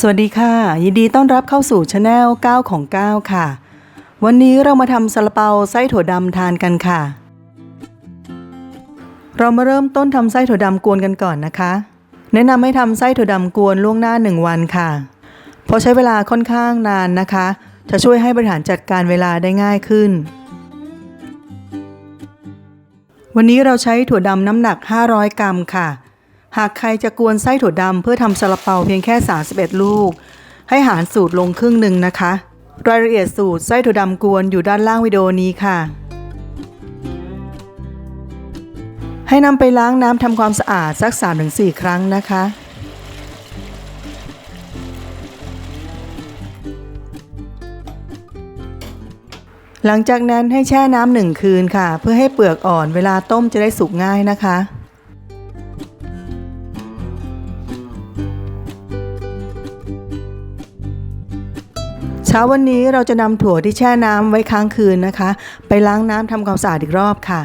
สวัสดีค่ะ ยินดีต้อนรับเข้าสู่ช anel 9 ของ 9 ค่ะ วันนี้เรามาทำซาลาเปาไส้ถั่วดำทานกันค่ะ เรามาเริ่มต้นทำไส้ถั่วดำกวนกันก่อนนะคะ แนะนำให้ทำไส้ถั่วดำกวนล่วงหน้า 1 วันค่ะ เพราะใช้เวลาค่อนข้างนานนะคะ จะช่วยให้บริหารจัดการเวลาได้ง่ายขึ้น วันนี้เราใช้ถั่วดำน้ำหนัก 500 กรัมค่ะ หากใครจะกวนไส้ถั่วดำเพื่อทำซาลาเปาเพียงแค่ 31 ลูก ให้หารสูตรลงครึ่งหนึ่งนะคะ รายละเอียดสูตรไส้ถั่วดำกวนอยู่ด้านล่างวิดีโอนี้ค่ะ ให้นำไปล้างน้ำทำความสะอาดสัก 3-4 ครั้งนะคะหลังจากนั้นให้แช่น้ำหนึ่งคืนค่ะ เพื่อให้เปลือกอ่อนเวลาต้มจะได้สุกง่ายนะคะ ช้าวันนี้เราจะนำถั่วที่แช่น้ำไว้ค้างคืนนะคะ ไปล้างน้ำทำความสะอาดอีกรอบค่ะ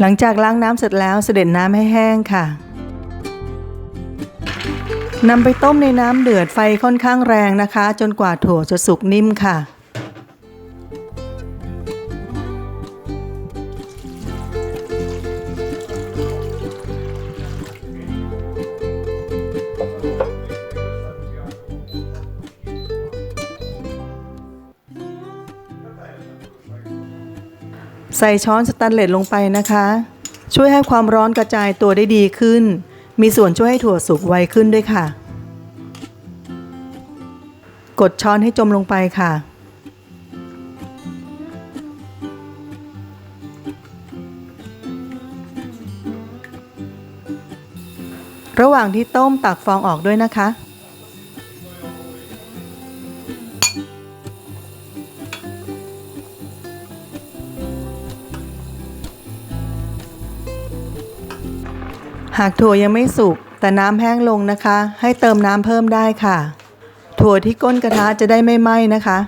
หลังจากล้างน้ำเสร็จแล้วเสด็จน้ำให้แห้งค่ะนำไปต้มในน้ำเดือดไฟค่อนข้างแรงนะคะ จนกว่าถั่วจะสุกนิ่มค่ะ ใส่ช้อนสแตนเลสลงไปนะคะ ช่วยให้ความร้อนกระจายตัวได้ดีขึ้น มีส่วนช่วยให้ถั่วสุกไวขึ้นด้วยค่ะ กดช้อนให้จมลงไปค่ะ ระหว่างที่ต้มตักฟองออกด้วยนะคะ หากถั่วยังไม่สุกแต่น้ำแห้งลงนะคะ ให้เติมน้ำเพิ่มได้ค่ะ ถั่วที่ก้นกระทะจะได้ไม่ไหม้นะคะ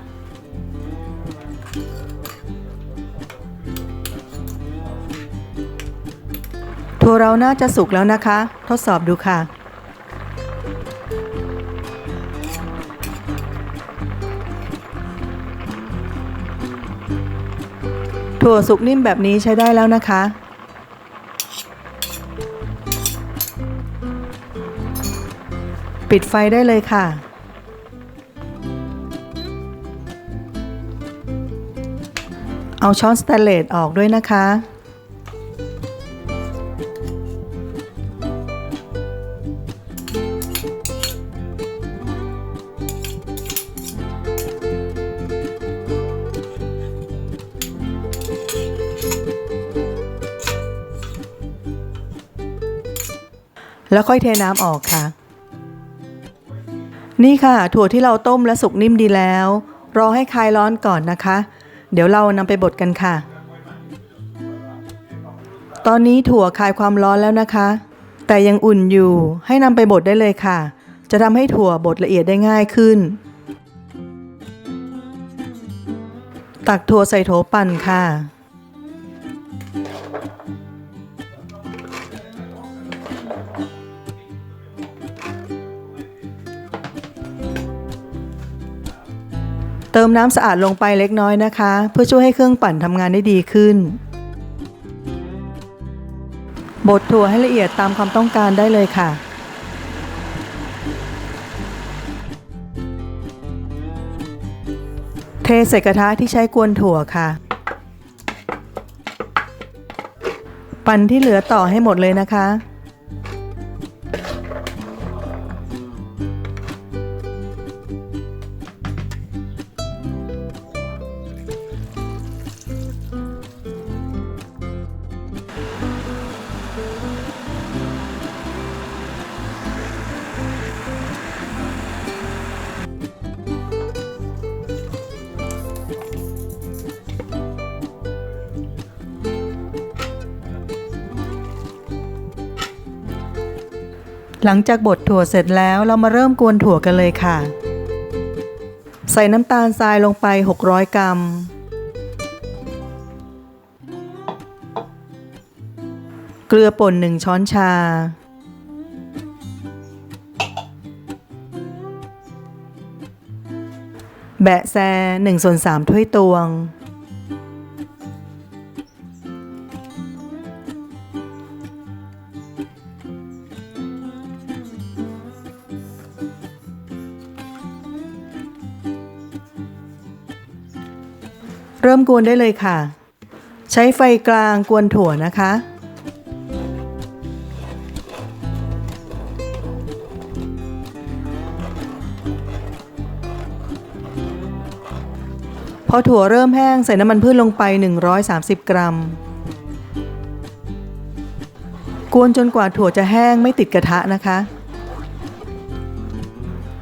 ถั่วเราน่าจะสุกแล้วนะคะ ทดสอบดูค่ะถั่วสุกนิ่มแบบนี้ใช้ได้แล้วนะคะ ปิดไฟได้เลยค่ะ เอาช้อนสแตนเลสออกด้วยนะคะ แล้วค่อยเทน้ำออกค่ะ นี่ค่ะ ถั่วที่เราต้มและสุกนิ่มดีแล้ว รอให้คลายร้อนก่อนนะคะ เดี๋ยวเรานำไปบดกันค่ะ ตอนนี้ถั่วคลายความร้อนแล้วนะคะ แต่ยังอุ่นอยู่ให้นำไปบดได้เลยค่ะ จะทำให้ถั่วบดละเอียดได้ง่ายขึ้น ตักถั่วใส่โถปั่นค่ะ เติมน้ำสะอาดลงไปเล็กน้อยนะคะ เพื่อช่วยให้เครื่องปั่นทำงานได้ดีขึ้น บดถั่วให้ละเอียดตามความต้องการได้เลยค่ะเทใส่กระทะที่ใช้กวนถั่วค่ะ ปั่นที่เหลือต่อให้หมดเลยนะคะ หลังจากบดถั่วเสร็จแล้วเรามาเริ่มกวนถั่วกันเลยค่ะ ใส่น้ำตาลทรายลงไป 600 กรัม เกลือป่น 1 ช้อนชา แบะแซ1ส่วน3ถ้วยตวง เริ่มกวนได้เลยค่ะ ใช้ไฟกลางกวนถั่วนะคะ พอถั่วเริ่มแห้งใส่น้ำมันพืชลงไป 130 กรัม กวนจนกว่าถั่วจะแห้งไม่ติดกระทะนะคะ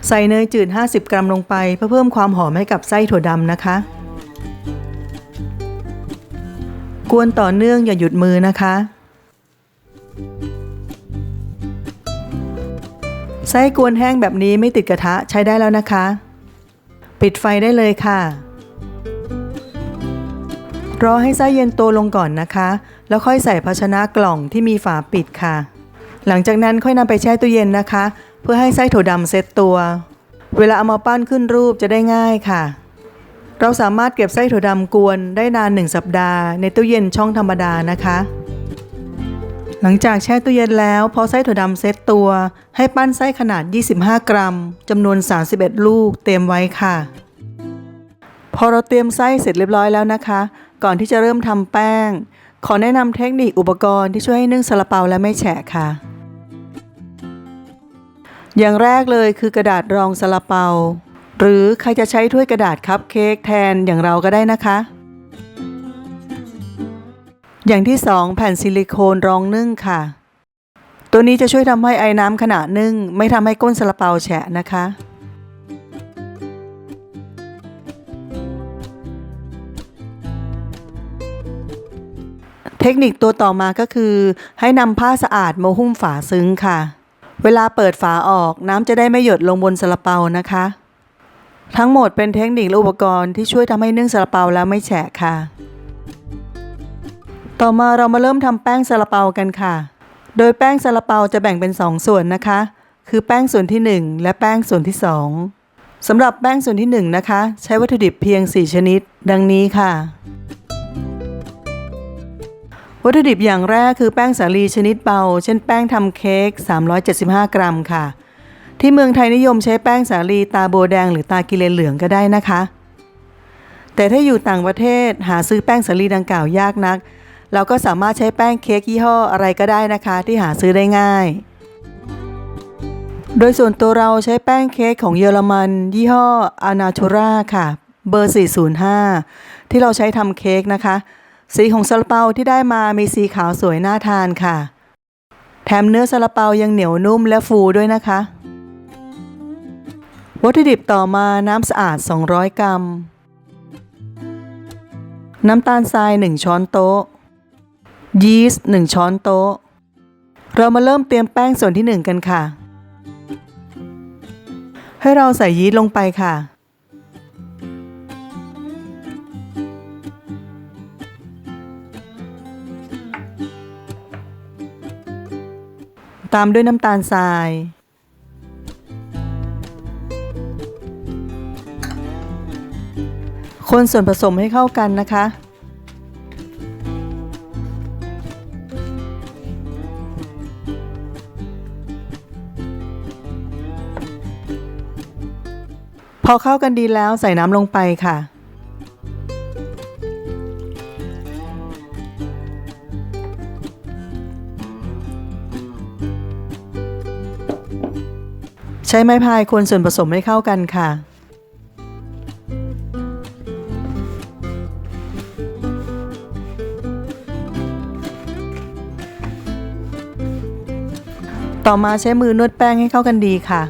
ใส่เนยจืด 50 กรัมลงไปเพื่อเพิ่มความหอมให้กับไส้ถั่วดำนะคะ กวนต่อเนื่องอย่าหยุดมือนะคะ ไส้กวนแห้งแบบนี้ไม่ติดกระทะใช้ได้แล้วนะคะ ปิดไฟได้เลยค่ะ รอให้ไส้เย็นตัวลงก่อนนะคะ แล้วค่อยใส่ภาชนะกล่องที่มีฝาปิดค่ะ หลังจากนั้นค่อยนำไปแช่ตู้เย็นนะคะ เพื่อให้ไส้ถั่วดำเซ็ตตัว เวลาเอามาปั้นขึ้นรูปจะได้ง่ายค่ะ เราสามารถเก็บไส้ถั่วดำกวนได้นาน 1 สัปดาห์ในตู้เย็นช่องธรรมดานะคะ หลังจากแช่ตู้เย็นแล้วพอไส้ถั่วดำเซตตัว ให้ปั้นไส้ขนาด 25 กรัมจำนวน 31 ลูกเตรียมไว้ค่ะ พอเราเตรียมไส้เสร็จเรียบร้อยแล้วนะคะ ก่อนที่จะเริ่มทำแป้ง ขอแนะนำเทคนิคอุปกรณ์ที่ช่วยให้นึ่งซาลาเปาและไม่แฉะค่ะ อย่างแรกเลยคือกระดาษรองซาลาเปา หรือใครจะใช้ถ้วยกระดาษคัพเค้กแทนอย่างเราก็ได้นะคะ อย่างที่ 2 แผ่นซิลิโคนรองนึ่งค่ะ ตัวนี้จะช่วยทำให้ไอ้น้ำขณะนึ่ง ไม่ทำให้ก้นซาลาเปาแฉะนะคะเทคนิคตัวต่อมาก็คือ ให้นำผ้าสะอาดมาหุ้มฝาซึ้งค่ะ เวลาเปิดฝาออกน้ำจะได้ไม่หยดลงบนซาลาเปานะคะ ทั้งหมดเป็นเทคนิคและอุปกรณ์ที่ช่วยทำให้นึ่งซาลาเปาแล้วไม่แฉะค่ะ ต่อมาเรามาเริ่มทำแป้งซาลาเปากันค่ะ โดยแป้งซาลาเปาจะแบ่งเป็น 2 ส่วนนะคะ คือแป้งส่วนที่ 1 และแป้งส่วนที่ 2สำหรับแป้งส่วนที่ 1 นะคะ ใช้วัตถุดิบเพียง 4 ชนิด ดังนี้ค่ะ วัตถุดิบอย่างแรกคือแป้งสาลีชนิดเบา เช่นแป้งทำเค้ก375 กรัมค่ะ ที่เมืองไทยนิยมใช้แป้งสาลีตาโบแดงหรือตากิเลนเหลืองก็ได้นะคะ แต่ถ้าอยู่ต่างประเทศหาซื้อแป้งสาลีดังกล่าวยากนัก เราก็สามารถใช้แป้งเค้กยี่ห้ออะไรก็ได้นะคะ ที่หาซื้อได้ง่าย โดยส่วนตัวเราใช้แป้งเค้กของเยอรมัน ยี่ห้ออานาทูราค่ะ เบอร์ 405 ที่เราใช้ทำเค้กนะคะ สีของซาลาเปาที่ได้มามีสีขาวสวยน่าทานค่ะ แถมเนื้อซาลาเปายังเหนียวนุ่มและฟูด้วยนะคะ วัตถุดิบต่อมาน้ำสะอาด 200 กรัม น้ำตาลทราย 1 ช้อนโต๊ะ ยีสต์ 1 ช้อนโต๊ะ เรามาเริ่มเตรียมแป้งส่วนที่ 1 กันค่ะ ให้เราใส่ยีสต์ลงไปค่ะตามด้วยน้ำตาลทราย คนส่วนผสมให้เข้ากันนะคะ พอเข้ากันดีแล้วใส่น้ำลงไปค่ะใช้ไม้พายคนส่วนผสมให้เข้ากันค่ะ ต่อมาใช้มือนวดแป้งให้เข้ากันดีค่ะ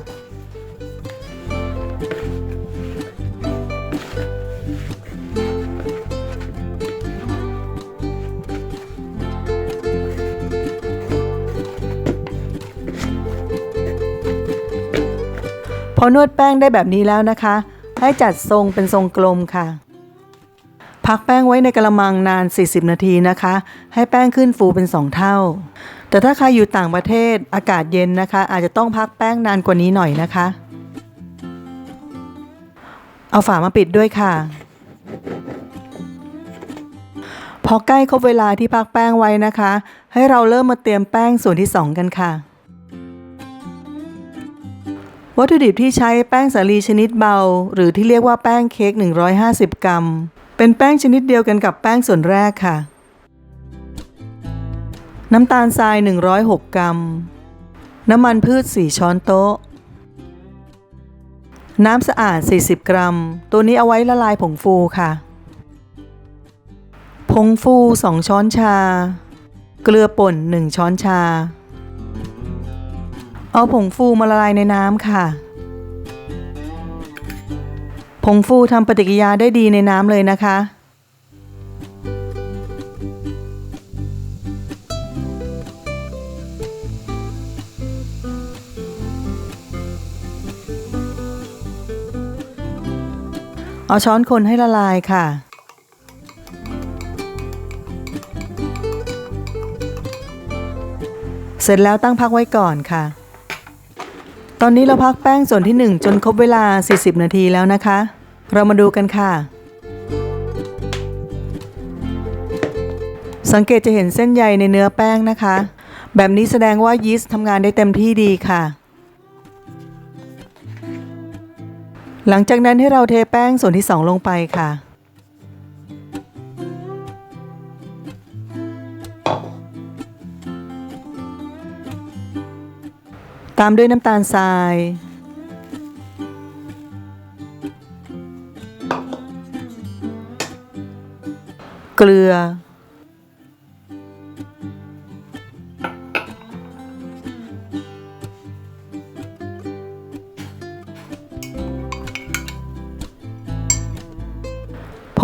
พอนวดแป้งได้แบบนี้แล้วนะคะ ให้จัดทรงเป็นทรงกลมค่ะ พักแป้งไว้ในกระมังนาน 40 นาทีนะคะ ให้แป้งขึ้นฟูเป็น 2 เท่า แต่ถ้าใครอยู่ต่างประเทศอากาศเย็นนะคะ อาจจะต้องพักแป้งนานกว่านี้หน่อยนะคะ เอาฝามาปิดด้วยค่ะ พอใกล้ครบเวลาที่พักแป้งไว้นะคะ ให้เราเริ่มมาเตรียมแป้งส่วนที่ 2 กันค่ะ วัตถุดิบที่ใช้แป้งสาลีชนิดเบา หรือที่เรียกว่าแป้งเค้ก150 กรัม เป็นแป้งชนิดเดียวกันกับแป้งส่วนแรกค่ะ น้ำตาลทราย 106 กรัม น้ำมันพืช 4 ช้อนโต๊ะ น้ำสะอาด 40 กรัม ตัวนี้เอาไว้ละลายผงฟูค่ะ ผงฟู 2 ช้อนชา เกลือป่น 1 ช้อนชา เอาผงฟูมาละลายในน้ำค่ะ ผงฟูทำปฏิกิริยาได้ดีในน้ำเลยนะคะ เอาช้อนคนให้ละลายค่ะ เสร็จแล้วตั้งพักไว้ก่อนค่ะ ตอนนี้เราพักแป้งส่วนที่ 1 จนครบเวลา 40 นาทีแล้วนะคะ เรามาดูกันค่ะ สังเกตจะเห็นเส้นใยในเนื้อแป้งนะคะ แบบนี้แสดงว่ายีสต์ทำงานได้เต็มที่ดีค่ะ หลังจากนั้นให้เราเทแป้งส่วนที่ 2 ลงไปค่ะ ตามด้วยน้ำตาลทราย เกลือ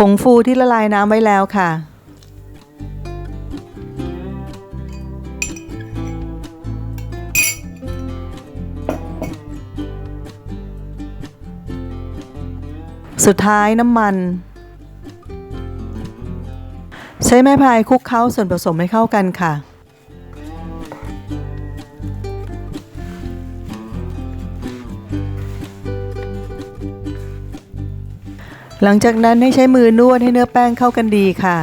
ผงฟูที่ละลายน้ำไว้แล้วค่ะ สุดท้ายน้ำมัน ใช้ไม้พายคลุกเคล้าส่วนผสมให้เข้ากันค่ะ หลังจากนั้นให้ใช้มือนวดให้เนื้อแป้งเข้ากันดีค่ะ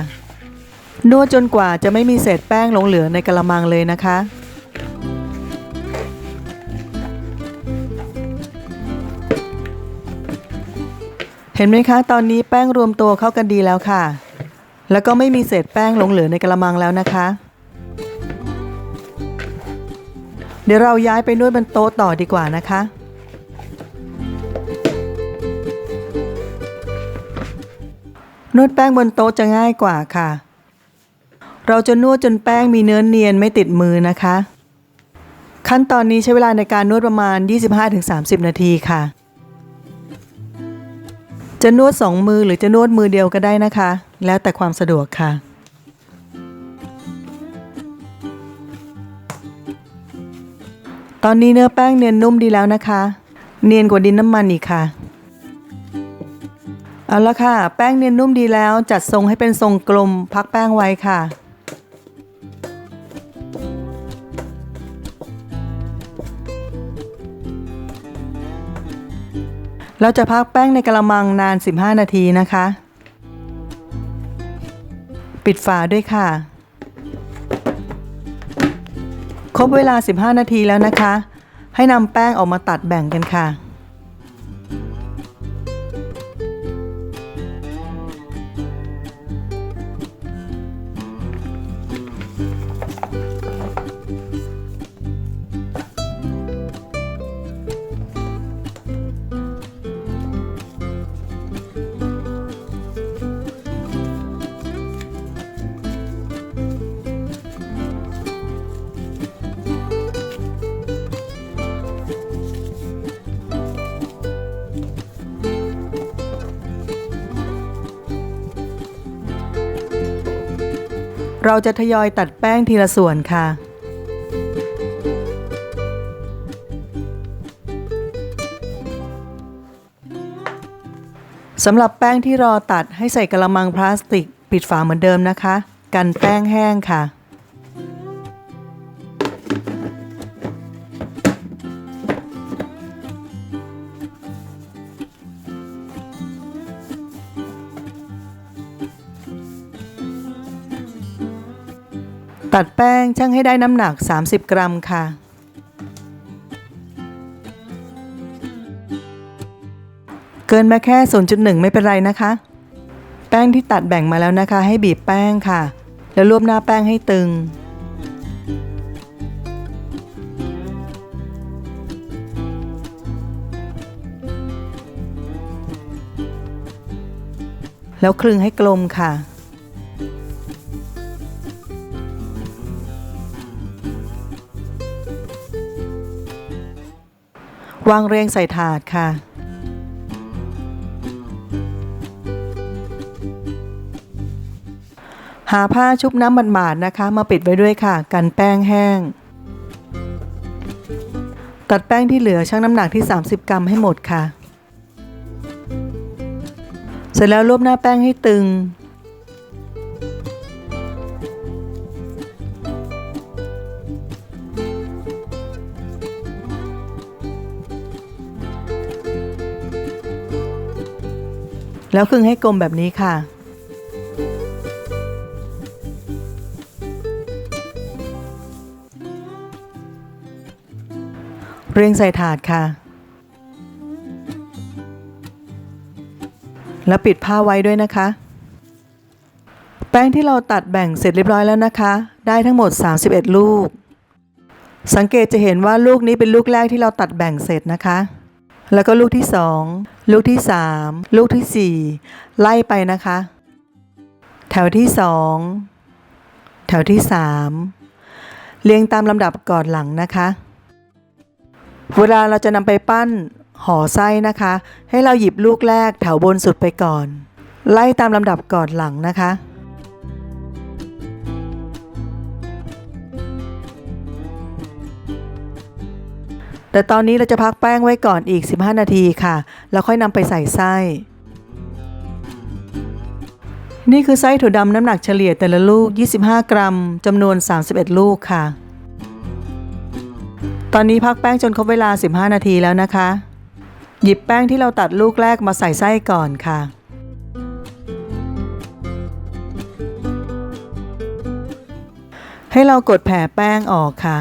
นวดจนกว่าจะไม่มีเศษแป้งหลงเหลือในกระมังเลยนะคะ เห็นไหมคะ ตอนนี้แป้งรวมตัวเข้ากันดีแล้วค่ะ แล้วก็ไม่มีเศษแป้งหลงเหลือในกระมังแล้วนะคะ เดี๋ยวเราย้ายไปนวดบนโต๊ะต่อดีกว่านะคะ นวดแป้งบนโต๊ะจะง่ายกว่าค่ะ เราจะนวดจนแป้งมีเนื้อเนียนไม่ติดมือนะคะ ขั้นตอนนี้ใช้เวลาในการนวดประมาณ 25-30 นาทีค่ะ จะนวดสองมือหรือจะนวดมือเดียวก็ได้นะคะ แล้วแต่ความสะดวกค่ะตอนนี้เนื้อแป้งเนียนนุ่มดีแล้วนะคะ เนียนกว่าดินน้ำมันอีกค่ะ เอาละค่ะ แป้งเนียนนุ่มดีแล้ว จัดทรงให้เป็นทรงกลม พักแป้งไว้ค่ะ เราจะพักแป้งในกระมังนาน 15 นาทีนะคะ ปิดฝาด้วยค่ะ ครบเวลา 15 นาทีแล้วนะคะ ให้นำแป้งออกมาตัดแบ่งกันค่ะ เราจะทยอยตัดแป้งทีละส่วนค่ะ สำหรับแป้งที่รอตัดให้ใส่กระมังพลาสติก ปิดฝาเหมือนเดิมนะคะ กันแป้งแห้งค่ะ ตัดแป้งชั่งให้ได้น้ำหนัก 30 กรัมค่ะ เกินมาแค่ 0.1 ไม่เป็นไรนะคะ แป้งที่ตัดแบ่งมาแล้วนะคะ ให้บีบแป้งค่ะ แล้วรวบหน้าแป้งให้ตึง แล้วคลึงให้กลมค่ะ วางเรียงใส่ถาดค่ะ หาผ้าชุบน้ำหมาดๆนะคะ มาปิดไว้ด้วยค่ะ กันแป้งแห้ง ตัดแป้งที่เหลือชั่งน้ำหนักที่ 30 กรัมให้หมดค่ะ เสร็จแล้วรวบหน้าแป้งให้ตึง แล้วครึ่งให้กลมแบบนี้ค่ะ เรียงใส่ถาดค่ะ แล้วปิดผ้าไว้ด้วยนะคะ แป้งที่เราตัดแบ่งเสร็จเรียบร้อยแล้วนะคะ ได้ทั้งหมด 31 ลูก สังเกตจะเห็นว่าลูกนี้เป็นลูกแรกที่เราตัดแบ่งเสร็จนะคะ แล้วก็ลูกที่2ลูกที่3ลูกที่4ไล่ไปนะคะ แถวที่2แถวที่3เรียงตามลำดับก่อนหลังนะคะ เวลาเราจะนำไปปั้นห่อไส้นะคะ ให้เราหยิบลูกแรกแถวบนสุดไปก่อน ไล่ตามลำดับก่อนหลังนะคะ แต่ตอนนี้เราจะพักแป้งไว้ก่อนอีก 15 นาทีค่ะ แล้วค่อยนำไปใส่ไส้ นี่คือไส้ถั่วดำน้ำหนักเฉลี่ยแต่ละลูก 25 กรัมจำนวน 31 ลูกค่ะ ตอนนี้พักแป้งจนครบเวลา 15 นาทีแล้วนะคะ หยิบแป้งที่เราตัดลูกแรกมาใส่ไส้ก่อนค่ะให้เรากดแผ่แป้งออกค่ะ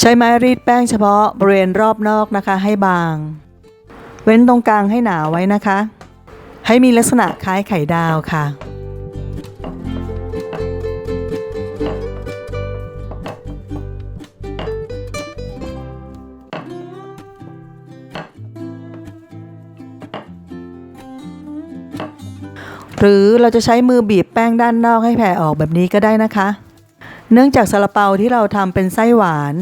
ใช้ไม้รีดแป้งเฉพาะบริเวณรอบนอกนะคะ ให้บาง เว้นตรงกลางให้หนาไว้นะคะ ให้มีลักษณะคล้ายไข่ดาวค่ะ หรือเราจะใช้มือบีบแป้งด้านนอกให้แผ่ออกแบบนี้ก็ได้นะคะ เนื่องจากซาลาเปาที่เราทำเป็นไส้หวาน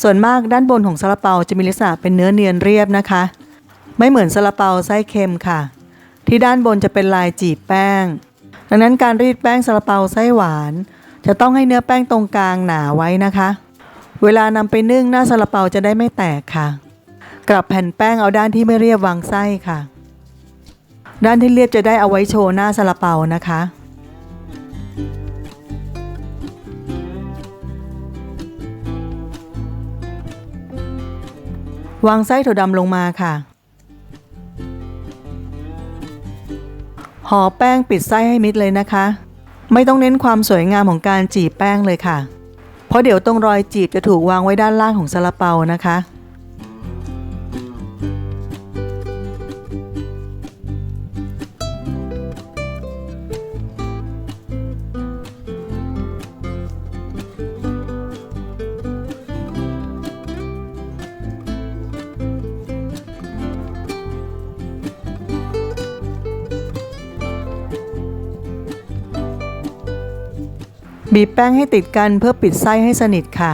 ส่วนมากด้านบนของซาลาเปาจะมีลักษณะเป็นเนื้อเนียนเรียบนะคะ ไม่เหมือนซาลาเปาไส้เค็มค่ะ ที่ด้านบนจะเป็นลายจีบแป้ง ดังนั้นการรีดแป้งซาลาเปาไส้หวาน จะต้องให้เนื้อแป้งตรงกลางหนาไว้นะคะ เวลานำไปนึ่งหน้าซาลาเปาจะได้ไม่แตกค่ะ กลับแผ่นแป้งเอาด้านที่ไม่เรียบวางไส้ค่ะ ด้านที่เรียบจะได้เอาไว้โชว์หน้าซาลาเปานะคะ วางไส้ถั่วดำลงมาค่ะห่อแป้งปิดไส้ให้มิดเลยนะคะ ไม่ต้องเน้นความสวยงามของการจีบแป้งเลยค่ะ เพราะเดี๋ยวตรงรอยจีบจะถูกวางไว้ด้านล่างของซาลาเปานะคะ บีบแป้งให้ติดกันเพื่อปิดไส้ให้สนิทค่ะ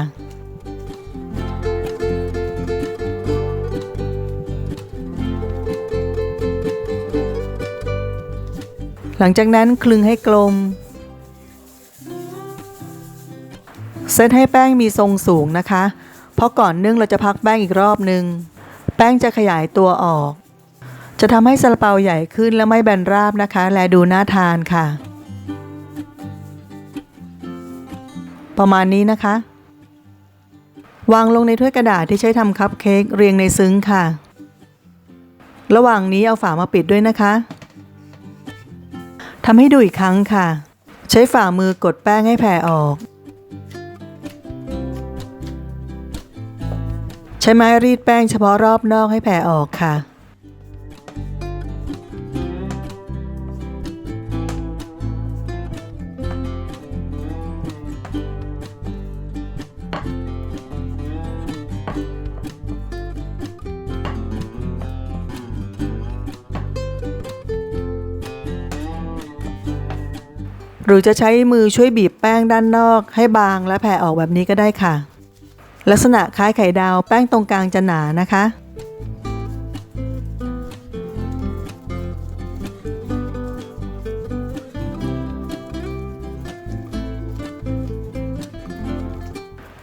หลังจากนั้นคลึงให้กลม เซตให้แป้งมีทรงสูงนะคะ เพราะก่อนนึ่งเราจะพักแป้งอีกรอบนึง แป้งจะขยายตัวออก จะทำให้ซาลาเปาใหญ่ขึ้นและไม่แบนราบนะคะ และดูน่าทานค่ะ ประมาณนี้นะคะ วางลงในถ้วยกระดาษที่ใช้ทำคัพเค้กเรียงในซึ้งค่ะ ระหว่างนี้เอาฝามาปิดด้วยนะคะทำให้ดูอีกครั้งค่ะ ใช้ฝ่ามือกดแป้งให้แผ่ออก ใช้ไม้รีดแป้งเฉพาะรอบนอกให้แผ่ออกค่ะ หรือจะใช้มือช่วยบีบแป้งด้านนอก ให้บางและแผ่ออกแบบนี้ก็ได้ค่ะ ลักษณะคล้ายไข่ดาวแป้งตรงกลางจะหนานะคะ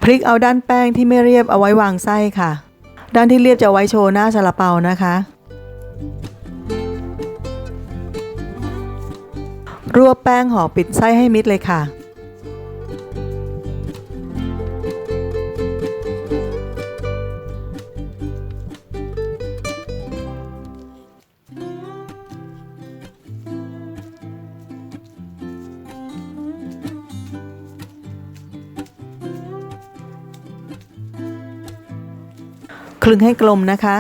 พลิกเอาด้านแป้งที่ไม่เรียบเอาไว้วางไส้ค่ะ ด้านที่เรียบจะไว้โชว์หน้าซาลาเปานะคะ รวบแป้งห่อปิดไส้ให้มิดเลยค่ะ คลึงให้กลมนะคะ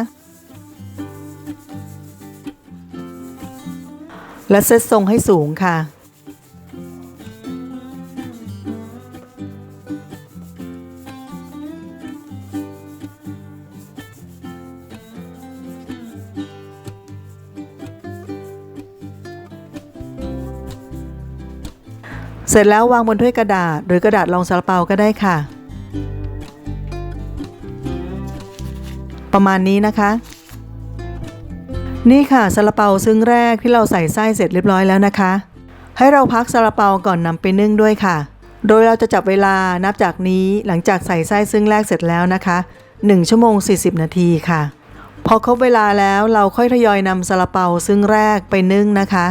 และเซตทรงให้สูงค่ะ เสร็จแล้ววางบนถ้วยกระดาษ หรือกระดาษรองซาลาเปาก็ได้ค่ะ ประมาณนี้นะคะ นี่ค่ะซาลาเปาซึ่งแรกที่เราใส่ไส้เสร็จเรียบร้อยแล้วนะคะ ให้เราพักซาลาเปาก่อนนำไปนึ่งด้วยค่ะ โดยเราจะจับเวลานับจากนี้หลังจากใส่ไส้ซึ่งแรกเสร็จแล้วนะคะ 1 ชั่วโมง 40 นาทีค่ะ พอครบเวลาแล้วเราค่อยทยอยนำซาลาเปาซึ่งแรกไปนึ่งนะคะ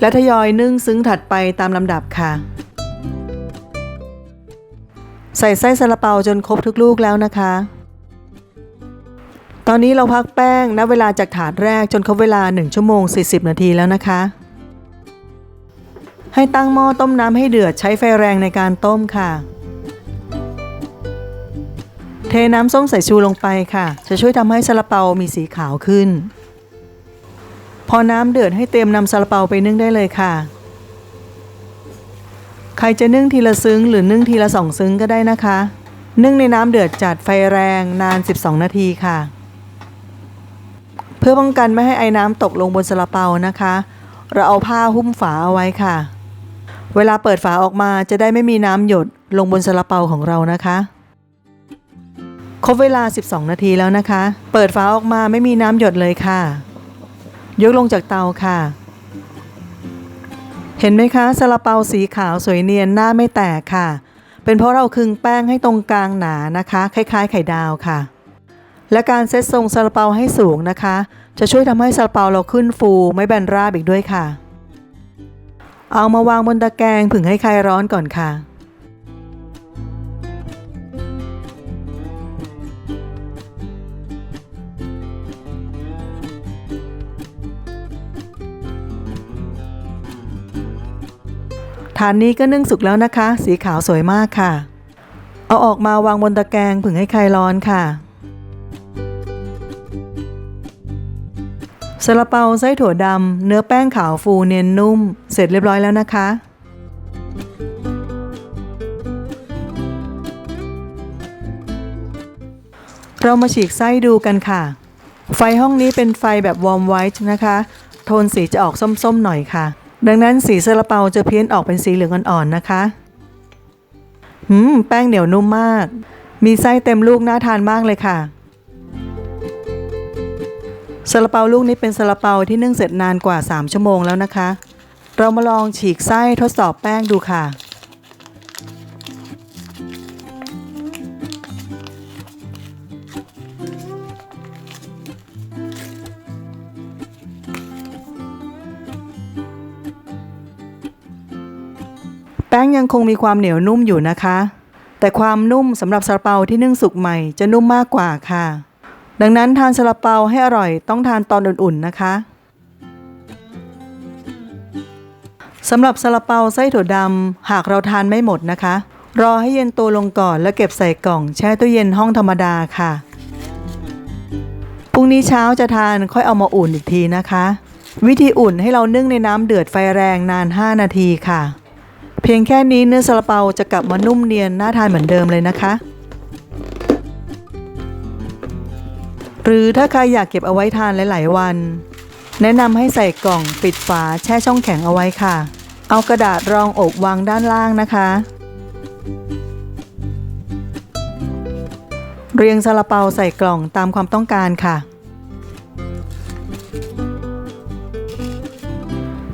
และทยอยนึ่งซึ่งถัดไปตามลำดับค่ะ ใส่ไส้ซาลาเปาจนครบทุกลูกแล้วนะคะ ตอนนี้เราพักแป้งนับเวลาจากถาดแรกจนครบเวลา 1 ชั่วโมง 40 นาทีแล้วนะคะ ให้ตั้งหม้อต้มน้ำให้เดือดใช้ไฟแรงในการต้มค่ะ เทน้ำส้มสายชูลงไปค่ะ จะช่วยทำให้ซาลาเปามีสีขาวขึ้น พอน้ำเดือดให้เตรียมนำซาลาเปาไปนึ่งได้เลยค่ะ ใครจะนึ่งทีละซึ้งหรือนึ่งทีละสองซึ้งก็ได้นะคะนึ่งในน้ำเดือดจัดไฟแรงนาน 12 นาทีค่ะ พื่อป้องกันไม่ให้ไอ้น้ำตกลงบนซาลาเปานะคะ เราเอาผ้าหุ้มฝาเอาไว้ค่ะ เวลาเปิดฝาออกมาจะได้ไม่มีน้ำหยดลงบนซาลาเปาของเรานะคะ ครบเวลา 12 นาทีแล้วนะคะ เปิดฝาออกมาไม่มีน้ำหยดเลยค่ะ ยกลงจากเตาค่ะ เห็นไหมคะซาลาเปาสีขาวสวยเนียนหน้าไม่แตกค่ะ เป็นเพราะเราคึงแป้งให้ตรงกลางหนานะคะ คล้ายๆ ไข่ดาวค่ะ และการเซตทรงซาลาเปาให้สูงนะคะ จะช่วยทำให้ซาลาเปาเราขึ้นฟูไม่แบนราบอีกด้วยค่ะ เอามาวางบนตะแกรงผึ่งให้คลายร้อนก่อนค่ะ ฐานนี้ก็นึ่งสุกแล้วนะคะ สีขาวสวยมากค่ะ เอาออกมาวางบนตะแกรงผึ่งให้คลายร้อนค่ะ ซาลาเปาไส้ถั่วดำเนื้อแป้งขาวฟูเนียนนุ่ม เสร็จเรียบร้อยแล้วนะคะ เรามาฉีกไส้ดูกันค่ะ ไฟห้องนี้เป็นไฟแบบวอร์มไวท์นะคะ โทนสีจะออกส้มๆหน่อยค่ะ ดังนั้นสีซาลาเปาจะเพี้ยนออกเป็นสีเหลืองอ่อนๆนะคะหืมแป้งเหนียวนุ่มมาก มีไส้เต็มลูกน่าทานมากเลยค่ะ ซาลาเปาลูกนี้เป็นซาลาเปาที่นึ่งเสร็จนานกว่า 3 ชั่วโมงแล้วนะคะ เรามาลองฉีกไส้ทดสอบแป้งดูค่ะ แป้งยังคงมีความเหนียวนุ่มอยู่นะคะ แต่ความนุ่มสำหรับซาลาเปาที่นึ่งสุกใหม่จะนุ่มมากกว่าค่ะ ดังนั้นทานซาลาเปาให้อร่อยต้องทานตอนอุ่นๆนะคะสำหรับซาลาเปาไส้ถั่วดำหากเราทานไม่หมดนะคะ รอให้เย็นตัวลงก่อนแล้วเก็บใส่กล่องแช่ตู้เย็นห้องธรรมดาค่ะพรุ่งนี้เช้าจะทานค่อยเอามาอุ่นอีกทีนะคะ วิธีอุ่นให้เรานึ่งในน้ำเดือดไฟแรงนาน 5 นาทีค่ะ เพียงแค่นี้เนื้อซาลาเปาจะกลับมานุ่มเนียนน่าทานเหมือนเดิมเลยนะคะ หรือถ้าใครอยากเก็บเอาไว้ทานหลาย ๆ วัน แนะนำให้ใส่กล่องปิดฝาแช่ช่องแข็งเอาไว้ค่ะ เอากระดาษรองอบวางด้านล่างนะคะ เรียงซาลาเปาใส่กล่องตามความต้องการค่ะ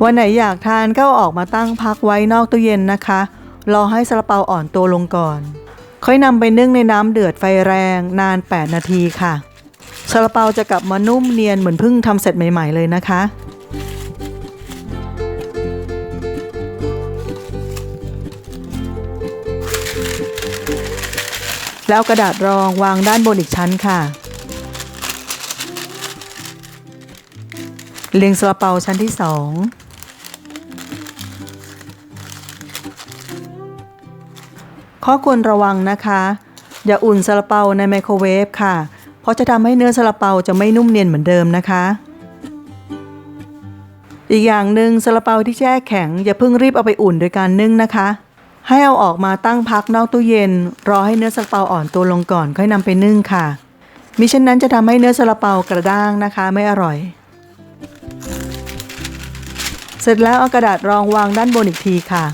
วันไหนอยากทานก็ออกมาตั้งพักไว้นอกตู้เย็นนะคะ รอให้ซาลาเปาอ่อนตัวลงก่อน ค่อยนำไปนึ่งในน้ำเดือดไฟแรงนาน 8 นาทีค่ะ ซาลาเปาจะกลับมานุ่มเนียนเหมือนเพิ่งทำเสร็จใหม่ๆเลยนะคะ แล้วกระดาษรองวางด้านบนอีกชั้นค่ะ เรียงซาลาเปาชั้นที่สองข้อควรระวังนะคะ อย่าอุ่นซาลาเปาในไมโครเวฟค่ะ เพราะจะทำให้เนื้อซาลาเปาจะไม่นุ่มเนียนเหมือนเดิมนะคะ อีกอย่างหนึ่งซาลาเปาที่แช่แข็งอย่าเพิ่งรีบเอาไปอุ่นโดยการนึ่งนะคะ ให้เอาออกมาตั้งพักนอกตู้เย็น รอให้เนื้อซาลาเปาอ่อนตัวลงก่อนค่อยนำไปนึ่งค่ะมิเช่นนั้นจะทำให้เนื้อซาลาเปากระด้างนะคะ ไม่อร่อย เสร็จแล้วเอากระดาษรองวางด้านบนอีกทีค่ะ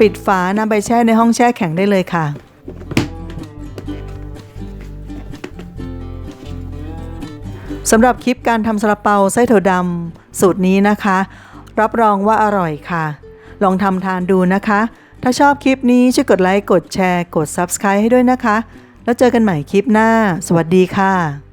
ปิดฝานำไปแช่ในห้องแช่แข็งได้เลยค่ะ สำหรับคลิปการทำซาลาเปาไส้ถั่วดำสูตรนี้นะคะ รับรองว่าอร่อยค่ะ ลองทำทานดูนะคะ ถ้าชอบคลิปนี้ช่วยกดไลค์ กดแชร์ กด Subscribe ให้ด้วยนะคะ แล้วเจอกันใหม่คลิปหน้า สวัสดีค่ะ